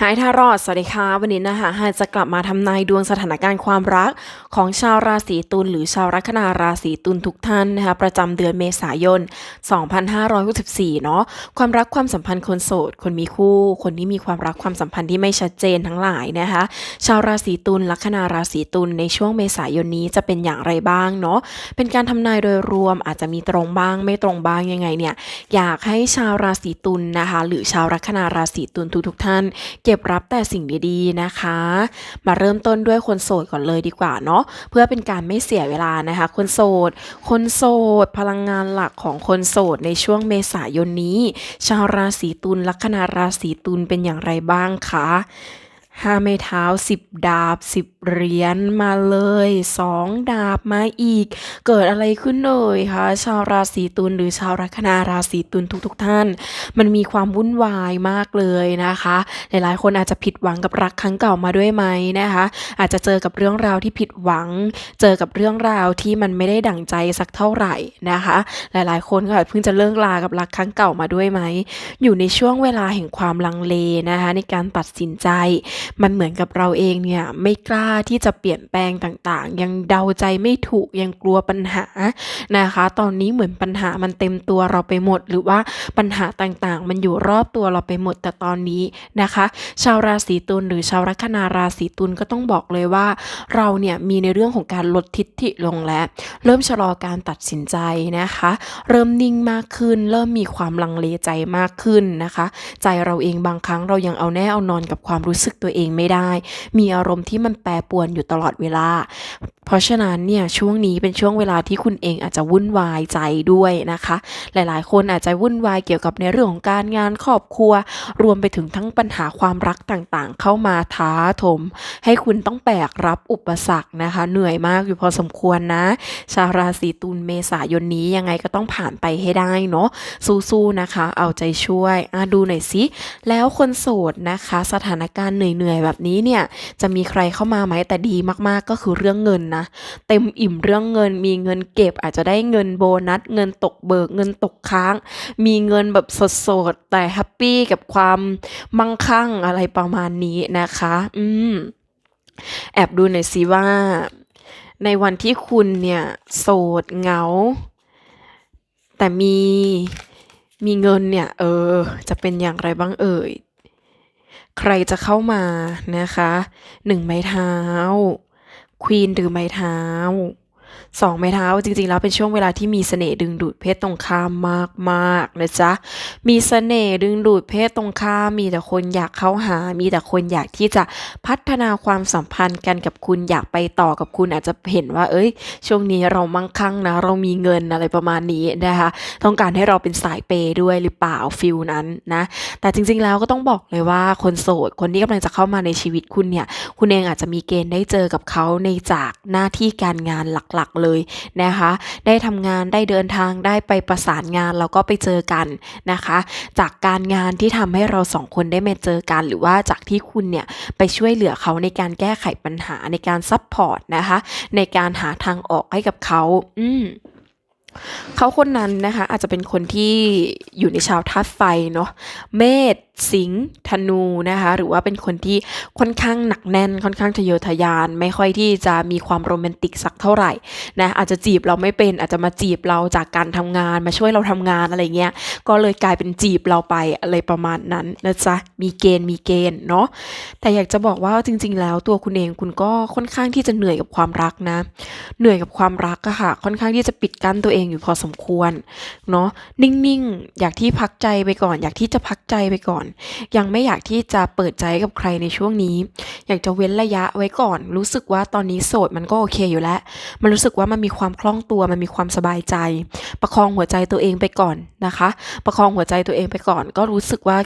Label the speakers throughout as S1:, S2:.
S1: หายทารอด สวัสดีค่ะ วันนี้นะคะหาจะกลับมาทำนายดวงสถานการณ์ความรัก ของชาวราศีตุลหรือชาวลัคนาราศีตุลทุกท่านนะคะประจำเดือนเมษายน 2564 เนาะความรักความสัมพันธ์คนโสด คนมีคู่ คนที่มีความรักความสัมพันธ์ที่ไม่ชัดเจนทั้งหลายนะคะ ชาวราศีตุลลัคนาราศีตุลในช่วงเมษายนนี้จะเป็นอย่างไรบ้างเนาะเป็นการทำนายโดยรวมอาจจะมีตรงบ้างไม่ตรงบ้างยังไงเนี่ยอยากให้ชาวราศีตุลนะคะหรือชาวลัคนาราศีตุลทุกๆท่านเก็บรับแต่สิ่งดีๆนะคะ มาเริ่มต้นด้วยคนโสดก่อนเลยดีกว่าเนาะเพื่อเป็นการไม่เสียเวลานะคะ คนโสด คนโสด พลังงานหลักของคนโสดในช่วงเมษายนนี้ ชาวราศีตุลลัคนาราศีตุลเป็นอย่างไรบ้างคะ ห้าไม้เท้าสิบดาบสิบเหรียญมาเลยสองดาบมาอีก เกิดอะไรขึ้นเลยคะชาวราศีตุลหรือชาวลัคนาราศีตุลทุก ๆ ท่าน มันมีความวุ่นวายมากเลยนะคะ หลายๆ คนอาจจะผิดหวังกับรักครั้งเก่ามาด้วยไหมนะคะ อาจจะเจอกับเรื่องราวที่ผิดหวัง เจอกับเรื่องราวที่มันไม่ได้ดั่งใจสักเท่าไหร่นะคะ หลายๆ คนก็อาจเพิ่งจะเลิกลากับรักครั้งเก่ามาด้วยไหมอยู่ในช่วงเวลาแห่งความลังเลนะคะ ในการตัดสินใจมันเหมือนกับเราเองเนี่ยไม่กล้าที่จะเปลี่ยนแปลงต่างๆ ยังเดาใจไม่ถูกยังกลัวปัญหานะคะ ตอนนี้เหมือนปัญหามันเต็มตัวเราไปหมด หรือว่าปัญหาต่างๆ มันอยู่รอบตัวเราไปหมดแต่ตอนนี้นะคะ ชาวราศีตุลหรือชาวลัคนาราศีตุลก็ต้องบอกเลยว่า เราเนี่ยมีในเรื่องของการลดทิฐิลงแล้วเริ่มชะลอการตัดสินใจนะคะ เริ่มนิ่งมากขึ้น เริ่มมีความลังเลใจมากขึ้นนะคะ ใจเราเองบางครั้งเรายังเอาแน่เอานอนกับความรู้สึกตัวเองไม่ได้ มีอารมณ์ที่มันแปรปวนอยู่ตลอดเวลา เพราะฉะนั้นเนี่ยช่วงนี้เป็นช่วงเวลาที่คุณเองอาจจะวุ่นวายใจด้วยนะคะ หลายๆ คนอาจจะวุ่นวายเกี่ยวกับในเรื่องของการงานครอบครัว รวมไปถึงทั้งปัญหาความรักต่างๆ เข้ามาท้าถม ให้คุณต้องแบกรับอุปสรรคนะคะ เหนื่อยมากอยู่พอสมควรนะ ชาวราศีตุลเมษายนนี้ยังไงก็ต้องผ่านไปให้ได้เนาะสู้ๆนะคะ เอาใจช่วยอดูหน่อยสิแล้วคนโสดนะคะ สถานการณ์เหนื่อยๆแบบนี้เนี่ยจะมีใครเข้ามาไหมแต่ดีมากๆก็คือเรื่องเงินนะ เต็มอิ่มเรื่องเงิน มีเงินเก็บอาจจะได้เงินโบนัส เงินตกเบิกเงินตกค้าง มีเงินแบบสดๆแต่แฮปปี้กับความมั่งคั่งอะไรประมาณนี้นะคะ อืมแอบดูหน่อยสิว่า ในวันที่คุณเนี่ยโสดเหงา แต่มีมีเงินเนี่ย เออ จะเป็นอย่างไรบ้างเอ่ย ใครจะเข้ามานะคะหนึ่งไม้เท้าควีนหรือไม้เท้า สองไม้เท้าจริงๆแล้วเป็นช่วงเวลาที่มีเสน่ห์ดึงดูดเพศตรงข้ามมากๆนะจ๊ะมีเสน่ห์ดึงดูดเพศตรงข้ามมีแต่คนอยากเข้าหา มีแต่คนอยากที่จะพัฒนาความสัมพันธ์กันกับคุณอยากไปต่อกับคุณอาจจะเห็นว่า เอ้ย ช่วงนี้เรามั่งคั่งนะ เรามีเงินอะไรประมาณนี้นะคะต้องการให้เราเป็นสายเปย์ด้วยหรือเปล่าฟิลนั้นนะแต่จริงๆแล้วก็ต้องบอกเลยว่าคนโสดคนที่กำลังจะเข้ามาในชีวิตคุณเนี่ยคุณเองอาจจะมีเกณฑ์ได้เจอกับเขาในจากหน้าที่การงานหลักๆเลยนะคะ ได้ทำงานได้เดินทางได้ไปประสานงานแล้วก็ไปเจอกันนะคะ จากการงานที่ทำให้เราสองคนได้มาเจอกัน หรือว่าจากที่คุณเนี่ยไปช่วยเหลือเขาในการแก้ไขปัญหาในการซัพพอร์ตนะคะ ในการหาทางออกให้กับเขา อืมเขาคนนั้นนะคะ อาจจะเป็นคนที่อยู่ในชาวธาตุไฟเนาะเมษสิงห์ธนูนะคะ หรือว่าเป็นคนที่ค่อนข้างหนักแน่น ค่อนข้างทะเยอทะยาน ไม่ค่อยที่จะมีความโรแมนติกสักเท่าไหร่นะอาจจะจีบเราไม่เป็นอาจจะมาจีบเราจากการทำงานมาช่วยเราทำงานอะไรเงี้ยก็เลยกลายเป็นจีบเราไปอะไรประมาณนั้นนะจ๊ะมีเกณฑ์มีเกณฑ์เนาะแต่อยากจะบอกว่าจริง ๆ แล้วตัวคุณเองคุณก็ค่อนข้างที่จะเหนื่อยกับความรักนะ เหนื่อยกับความรักอะค่ะ ค่อนข้างที่จะปิดกั้นตัวเองอยู่พอสมควรเนาะนิ่งๆ อยากที่พักใจไปก่อน อยากที่จะพักใจไปก่อนยังไม่อยากที่จะเปิดใจกับใครในช่วงนี้ อยากจะเว้นระยะไว้ก่อน รู้สึกว่าตอนนี้โสดมันก็โอเคอยู่แล้ว มันรู้สึกว่ามันมีความคล่องตัว มันมีความสบายใจ ประคองหัวใจตัวเองไปก่อนนะคะ ประคองหัวใจตัวเองไปก่อน ก็รู้สึกว่า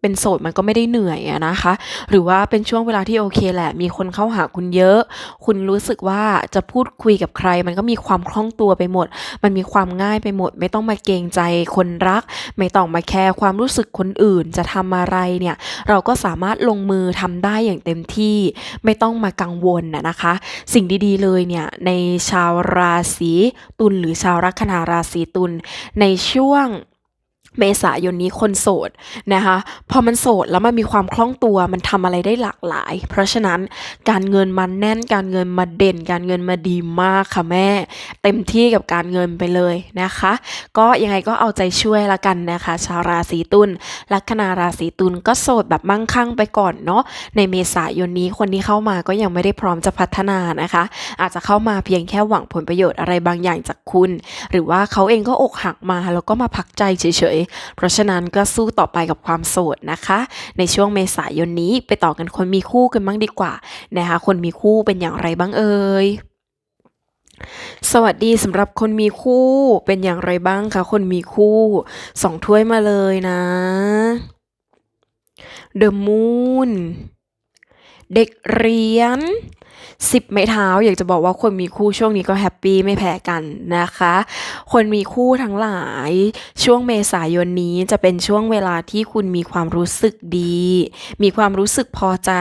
S1: เป็นโสดมันก็ไม่ได้เหนื่อยอะนะคะ หรือว่าเป็นช่วงเวลาที่โอเคแหละ มีคนเข้าหาคุณเยอะ คุณรู้สึกว่าจะพูดคุยกับใคร มันก็มีความคล่องตัวไปหมด มันมีความง่ายไปหมด ไม่ต้องมาเกรงใจคนรัก ไม่ต้องมาแคร์ความรู้สึกคนอื่น จะทำอะไรเนี่ย เราก็สามารถลงมือทำได้อย่างเต็มที่ ไม่ต้องมากังวลนะนะคะ สิ่งดีๆเลยเนี่ยในชาวราศีตุลหรือชาวลัคนาราศีตุลในช่วง เมษายนนี้คนโสดนะคะพอมันโสดแล้วมันมีความคล่องตัวมันทำอะไรได้หลากหลาย เพราะฉะนั้นการเงินมันแน่นการเงินมาเด่น การเงินมาดีมากค่ะแม่ เต็มที่กับการเงินไปเลยนะคะ ก็ยังไงก็เอาใจช่วยละกันนะคะ ชาวราศีตุลลัคนาราศีตุลก็โสดแบบมั่งคั่งไปก่อนเนาะในเมษายนนี้คนที่เข้ามาก็ยังไม่ได้พร้อมจะพัฒนานะคะ อาจจะเข้ามาเพียงแค่หวังผลประโยชน์อะไรบางอย่างจากคุณ หรือว่าเขาเองก็อกหักมาแล้วก็มาพักใจเฉยเพราะฉะนั้นก็สู้ต่อไปกับความโสดนะคะ ในช่วงเมษายนนี้ไปต่อกันคนมีคู่กันบ้างดีกว่านะคะ คนมีคู่เป็นอย่างไรบ้างเอ่ยสวัสดีสำหรับคนมีคู่เป็นอย่างไรบ้างคะคนมีคู่สองถ้วยมาเลยนะ The Moon เด็กเรียน สิบไม้เท้า อยากจะบอกว่าคนมีคู่ช่วงนี้ก็แฮปปี้ไม่แพ้กันนะคะ คนมีคู่ทั้งหลายช่วงเมษายนนี้จะเป็นช่วงเวลาที่คุณมีความรู้สึกดี มีความรู้สึกพอใจ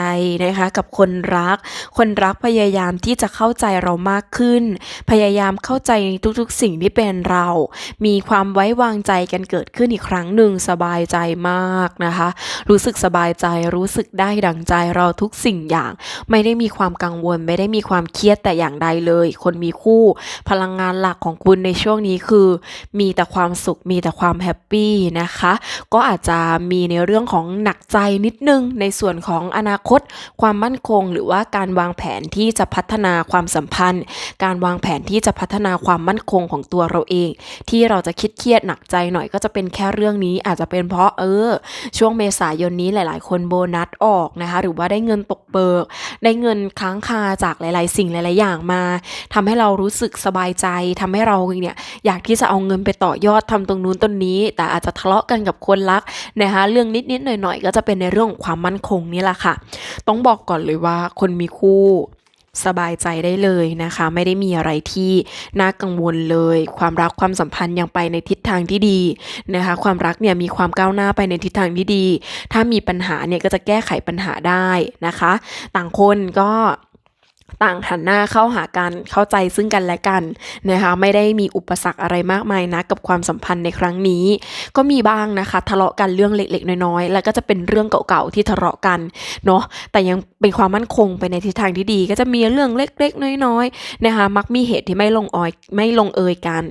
S1: นะคะ กับคนรัก คนรักพยายามที่จะเข้าใจเรามากขึ้น พยายามเข้าใจทุกๆ สิ่งที่เป็นเรา มีความไว้วางใจกันเกิดขึ้นอีกครั้งหนึ่งสบายใจมากนะคะ รู้สึกสบายใจรู้สึกได้ดังใจเราทุกสิ่งอย่าง ไม่ได้มีความกังวลไม่ได้มีความเครียดแต่อย่างใดเลย คนมีคู่ พลังงานหลักของคุณในช่วงนี้คือ มีแต่ความสุขมีแต่ความแฮปปี้นะคะ ก็อาจจะมีในเรื่องของหนักใจนิดนึงในส่วนของอนาคต ความมั่นคง หรือว่าการวางแผนที่จะพัฒนาความสัมพันธ์ การวางแผนที่จะพัฒนาความมั่นคงของตัวเราเอง ที่เราจะคิดเครียดหนักใจหน่อยก็จะเป็นแค่เรื่องนี้อาจจะเป็นเพราะเออ ช่วงเมษายนนี้หลาย ๆ คนโบนัสออกนะคะ หรือว่าได้เงินตกเบิกได้เงินค้างคาาจากหลาย ๆ สิ่งหลาย ๆ อย่างมาทำให้เรารู้สึกสบายใจทำให้เราเนี่ยอยากที่จะเอาเงินไปต่อยอดทำตรงนู้นตรงนี้ แต่อาจจะทะเลาะกันกับคนรักนะคะเรื่องนิด ๆ หน่อย ๆ ก็จะเป็นในเรื่องของความมั่นคงนี่แหละค่ะ ต้องบอกก่อนเลยว่าคนมีคู่สบายใจได้เลยนะคะ ไม่ได้มีอะไรที่น่ากังวลเลย ความรักความสัมพันธ์ยังไปในทิศทางที่ดีนะคะ ความรักเนี่ยมีความก้าวหน้าไปในทิศทางที่ดี ถ้ามีปัญหาเนี่ยก็จะแก้ไขปัญหาได้นะคะ ต่างคนก็ ต่างหันหน้าเข้าหากันเข้าใจซึ่งกันและกันนะคะไม่ได้มีอุปสรรคอะไรมากมายนะกับความสัมพันธ์ในครั้งนี้ ก็มีบ้างนะคะทะเลาะกันเรื่องเล็กๆ น้อยๆ แล้วก็จะเป็นเรื่องเก่าๆที่ทะเลาะกันเนาะแต่ยังเป็นความมั่นคงไปในทิศทางที่ดี ก็จะมีเรื่องเล็กๆ น้อยๆนะคะมักมีเหตุที่ไม่ลงออยไม่ลงเอยกัน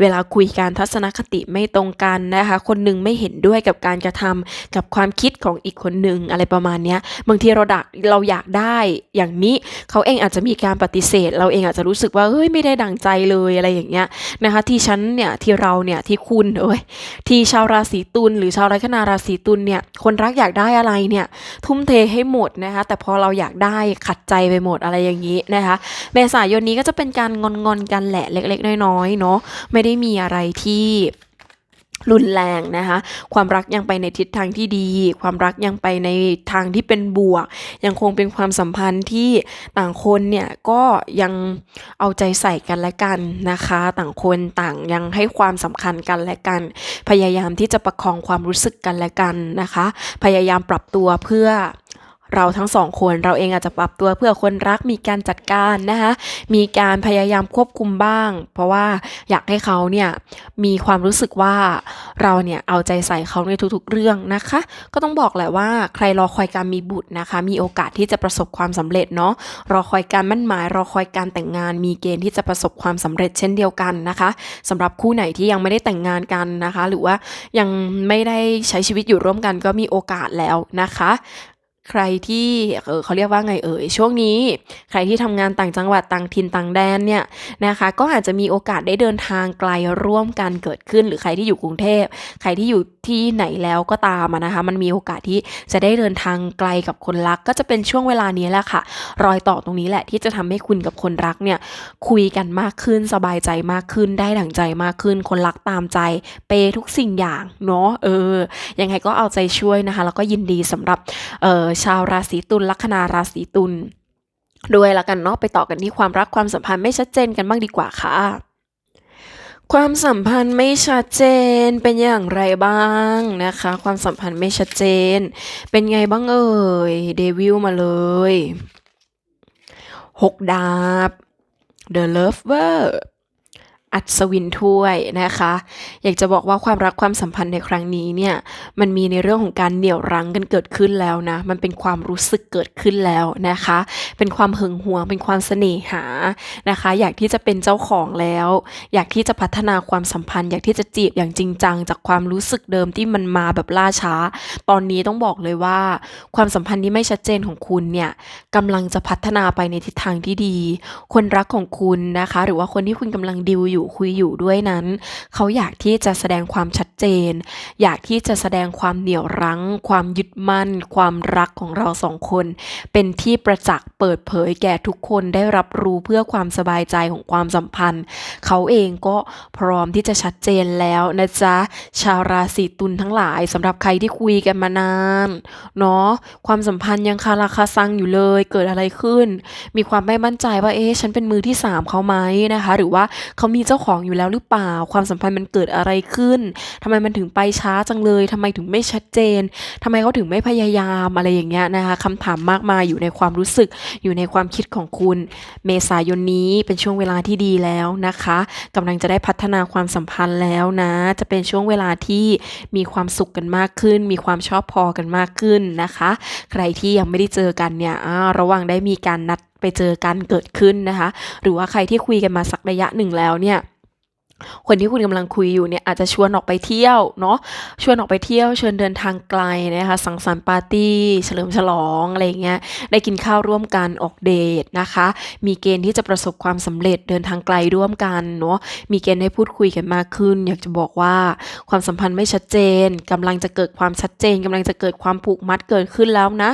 S1: เวลาคุยกันทัศนคติไม่ตรงกันนะคะคนหนึงไม่เห็นด้วยกับการกระทำกับความคิดของอีกคนหนึ่งอะไรประมาณนี้บางทีเราดักเราอยากได้อย่างนี้เขาเองอาจจะมีการปฏิเสธ เราเองอาจจะรู้สึกว่าเฮ้ยไม่ได้ดังใจเลยอะไรอย่างเงี้ยนะคะที่ฉันเนี่ยที่เราเนี่ยที่คุณเอ้ยที่ชาวราศีตุลหรือชาวลัคนาราศีตุลเนี่ยคนรักอยากได้อะไรเนี่ยทุ่มเทให้หมดนะคะแต่พอเราอยากได้ขัดใจไปหมดอะไรอย่างนี้นะคะเมษายนนี้ก็จะเป็นการงอนๆกันแหละเล็ก ๆ น้อยๆเนาะไม่ได้มีอะไรที่ รุนแรงนะคะ ความรักยังไปในทิศทางที่ดี ความรักยังไปในทางที่เป็นบวก ยังคงเป็นความสัมพันธ์ที่ต่างคนเนี่ยก็ยังเอาใจใส่กันและกันนะคะ ต่างคนต่างยังให้ความสำคัญกันและกัน พยายามที่จะประคองความรู้สึกกันและกันนะคะ พยายามปรับตัวเพื่อ เราทั้งสองคนเราเองอาจจะปรับตัวเพื่อคนรักมีการจัดการนะคะมีการพยายามควบคุมบ้าง เพราะว่าอยากให้เขาเนี่ยมีความรู้สึกว่าเราเนี่ยเอาใจใส่เขาในทุกๆเรื่องนะคะ ก็ต้องบอกแหละว่าใครรอคอยการมีบุตรนะคะ มีโอกาสที่จะประสบความสำเร็จเนาะรอคอยการมั่นหมาย รอคอยการแต่งงาน มีเกณฑ์ที่จะประสบความสำเร็จเช่นเดียวกันนะคะสำหรับคู่ไหนที่ยังไม่ได้แต่งงานกันนะคะ หรือว่ายังไม่ได้ใช้ชีวิตอยู่ร่วมกันก็มีโอกาสแล้วนะคะ ใครที่เออเขาเรียกว่าไงเอ่ยช่วงนี้ ใครที่ทำงานต่างจังหวัดต่างถิ่นต่างแดนเนี่ยนะคะ ก็อาจจะมีโอกาสได้เดินทางไกลร่วมกันเกิดขึ้น หรือใครที่อยู่กรุงเทพ ใครที่อยู่ที่ไหนแล้วก็ตามนะคะ มันมีโอกาสที่จะได้เดินทางไกลกับคนรัก ก็จะเป็นช่วงเวลานี้แหละค่ะ รอยต่อตรงนี้แหละที่จะทำให้คุณกับคนรักเนี่ยคุยกันมากขึ้นสบายใจมากขึ้นได้ดั่งใจมากขึ้น คนรักตามใจ เปย์ทุกสิ่งอย่างเนาะเออยังไงก็เอาใจช่วยนะคะ แล้วก็ยินดีสำหรับเออชาวราศีตุลลัคนาราศีตุลด้วยละกันเนาะไปต่อกันที่ความรักความสัมพันธ์ไม่ชัดเจนกันบ้างดีกว่าค่ะ ความสัมพันธ์ไม่ชัดเจนเป็นอย่างไรบ้างนะคะ ความสัมพันธ์ไม่ชัดเจน เป็นไงบ้างเอ่ยเดวิลมาเลยหกดาบ The Lover อัศวินถ้วยนะคะ อยากจะบอกว่าความรักความสัมพันธ์ในครั้งนี้เนี่ยมันมีในเรื่องของการเหนี่ยวรั้งกันเกิดขึ้นแล้วนะ มันเป็นความรู้สึกเกิดขึ้นแล้วนะคะ เป็นความหึงหวง เป็นความเสน่หานะคะ อยากที่จะเป็นเจ้าของแล้ว อยากที่จะพัฒนาความสัมพันธ์ อยากที่จะจีบอย่างจริงจังจากความรู้สึกเดิมที่มันมาแบบล่าช้า ตอนนี้ต้องบอกเลยว่า ความสัมพันธ์ที่ไม่ชัดเจนของคุณเนี่ยกำลังจะพัฒนาไปในทิศทางที่ดี คนรักของคุณนะคะ หรือว่าคนที่คุณกำลังดิวอยู่คุยอยู่ด้วยนั้น เขาอยากที่จะแสดงความชัดเจน อยากที่จะแสดงความเหนี่ยวรั้ง ความยึดมั่น ความรักของเราสองคน เป็นที่ประจักษ์เปิดเผยแก่ทุกคนได้รับรู้เพื่อความสบายใจของความสัมพันธ์ เขาเองก็พร้อมที่จะชัดเจนแล้วนะจ๊ะ ชาวราศีตุลทั้งหลายสำหรับใครที่คุยกันมานานเนาะความสัมพันธ์ยังคาราคาซังอยู่เลยเกิดอะไรขึ้น มีความไม่มั่นใจว่าเอ๊ะฉันเป็นมือที่สามเขาไหมนะคะ หรือว่าเขามีเจ้าาของอยู่แล้วหรือเปล่า ความสัมพันธ์มันเกิดอะไรขึ้นทำไมมันถึงไปช้าจังเลยทำไมถึงไม่ชัดเจนทำไมเขาถึงไม่พยายามอะไรอย่างเงี้ยนะคะคำถามมากมายอยู่ในความรู้สึกอยู่ในความคิดของคุณ เมษายนนี้เป็นช่วงเวลาที่ดีแล้วนะคะกำลังจะได้พัฒนาความสัมพันธ์แล้วนะ จะเป็นช่วงเวลาที่มีความสุขกันมากขึ้น มีความชอบพอกันมากขึ้นนะคะ ใครที่ยังไม่ได้เจอกันเนี่ยระหว่างได้มีการนัด เจอกันเกิดขึ้นนะคะ หรือว่าใครที่คุยกันมาสักระยะหนึ่งแล้วเนี่ย คนที่คุณกำลังคุยอยู่เนี่ยอาจจะชวนออกไปเที่ยวเนาะชวนออกไปเที่ยวเชิญเดินทางไกลนะคะสังสรรค์ปาร์ตี้ เฉลิมฉลองอะไรเงี้ยได้กินข้าวร่วมกันออกเดทนะคะ มีเกณฑ์ที่จะประสบความสำเร็จเดินทางไกลร่วมกันเนาะมีเกณฑ์ให้พูดคุยกันมากขึ้น อยากจะบอกว่าความสัมพันธ์ไม่ชัดเจนกำลังจะเกิดความชัดเจนกำลังจะเกิดความผูกมัดเกิดขึ้นแล้วนะ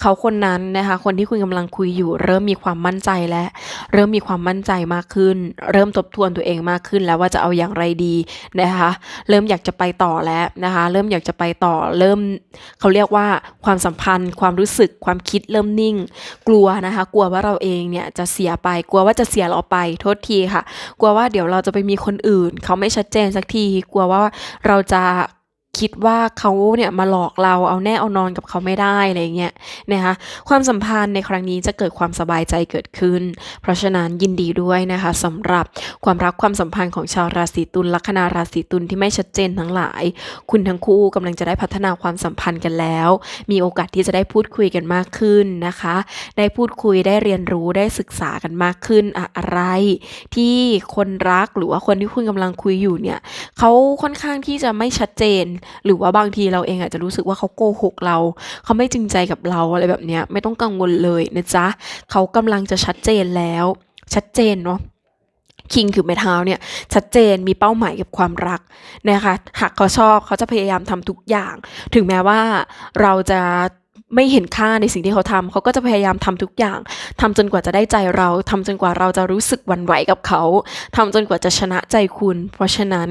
S1: เขาคนนั้นนะคะคนที่คุณกำลังคุยอยู่ เริ่มมีความมั่นใจแล้วเริ่มมีความมั่นใจมากขึ้น เริ่มทบทวนตัวเองมากขึ้นแล้วว่าจะเอาอย่างไรดีนะคะ เริ่มอยากจะไปต่อแล้วนะคะ เริ่มอยากจะไปต่อ เริ่มเขาเรียกว่าความสัมพันธ์ ความรู้สึกความคิดเริ่มนิ่ง กลัวนะคะ กลัวว่าเราเองเนี่ยจะเสียไป กลัวว่าจะเสียเราไปโทษทีค่ะ กลัวว่าเดี๋ยวเราจะไปมีคนอื่น เขาไม่ชัดเจนสักที กลัวว่าเราจะ คิดว่าเขาเนี่ยมาหลอกเราเอาแน่เอานอนกับเขาไม่ได้อะไรเงี้ยนะคะความสัมพันธ์ในครั้งนี้จะเกิดความสบายใจเกิดขึ้น เพราะฉะนั้นยินดีด้วยนะคะสำหรับความรักความสัมพันธ์ของชาวราศีตุลลัคนาราศีตุลที่ไม่ชัดเจนทั้งหลาย คุณทั้งคู่กำลังจะได้พัฒนาความสัมพันธ์กันแล้ว มีโอกาสที่จะได้พูดคุยกันมากขึ้นนะคะ ได้พูดคุยได้เรียนรู้ได้ศึกษากันมากขึ้นอะไร ที่คนรักหรือว่าคนที่คุณกำลังคุยอยู่เนี่ยเขาค่อนข้างที่จะไม่ชัดเจนหรือว่าบางทีเราเองอาจจะรู้สึกว่าเขาโกหกเรา เขาไม่จริงใจกับเราอะไรแบบเนี้ยไม่ต้องกังวลเลยนะจ๊ะเขากำลังจะชัดเจนแล้ว ชัดเจนเนาะคิงคือไม้เท้าเนี่ยชัดเจนมีเป้าหมายกับความรักนะคะหากเขาชอบเขาจะพยายามทำทุกอย่าง ถึงแม้ว่าเราจะ ไม่เห็นค่าในสิ่งที่เขาทำเขาก็จะพยายามทำทุกอย่างทำจนกว่าจะได้ใจเราทำจนกว่าเราจะรู้สึกหวั่นไหวกับเขาทำจนกว่าจะชนะใจคุณ เพราะฉะนั้น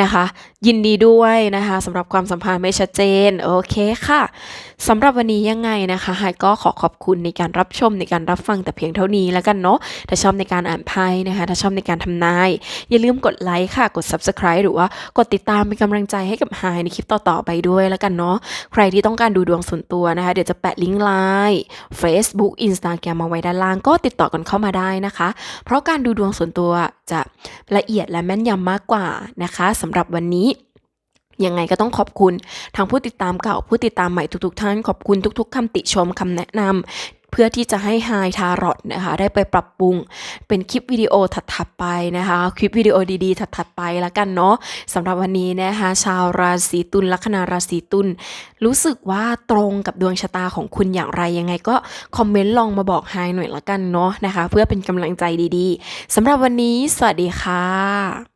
S1: นะคะ ยินดีด้วยนะคะสำหรับความสัมพันธ์ไม่ชัดเจน โอเคค่ะสำหรับวันนี้ยังไงนะคะไฮก็ขอขอบคุณในการรับชมในการรับฟังแต่เพียงเท่านี้แล้วกันเนาะ ถ้าชอบในการอ่านไพ่นะคะ ถ้าชอบในการทำนาย อย่าลืมกดไลค์ค่ะ กด subscribe หรือว่ากดติดตามเป็นกำลังใจให้กับไฮในคลิปต่อๆไปด้วยแล้วกันเนาะ ใครที่ต้องการดูดวงส่วนตัวนะคะเดี๋ยวจะแปะลิงก์ไลน์ Facebook Instagram มาไว้ด้านล่างก็ติดต่อกันเข้ามาได้นะคะ เพราะการดูดวงส่วนตัวจะละเอียดและแม่นยำมากกว่านะคะสำหรับวันนี้ยังไงก็ต้องขอบคุณทางผู้ติดตามเก่าผู้ติดตามใหม่ทุกๆ ท่านขอบคุณทุก ๆคำติชมคำแนะนำ เพื่อที่จะให้ไฮทารอตนะคะได้ไปปรับปรุงเป็นคลิปวิดีโอถัดๆไปนะคะ คลิปวิดีโอดีๆ ถัดๆไปแล้วกันเนาะสำหรับวันนี้นะคะชาวราศีตุลลัคนาราศีตุลรู้สึกว่าตรงกับดวงชะตาของคุณอย่างไรยังไงก็คอมเมนต์ลองมาบอกไฮหน่อยละกันเนาะนะคะ เพื่อเป็นกำลังใจดีๆสำหรับวันนี้ สวัสดีค่ะ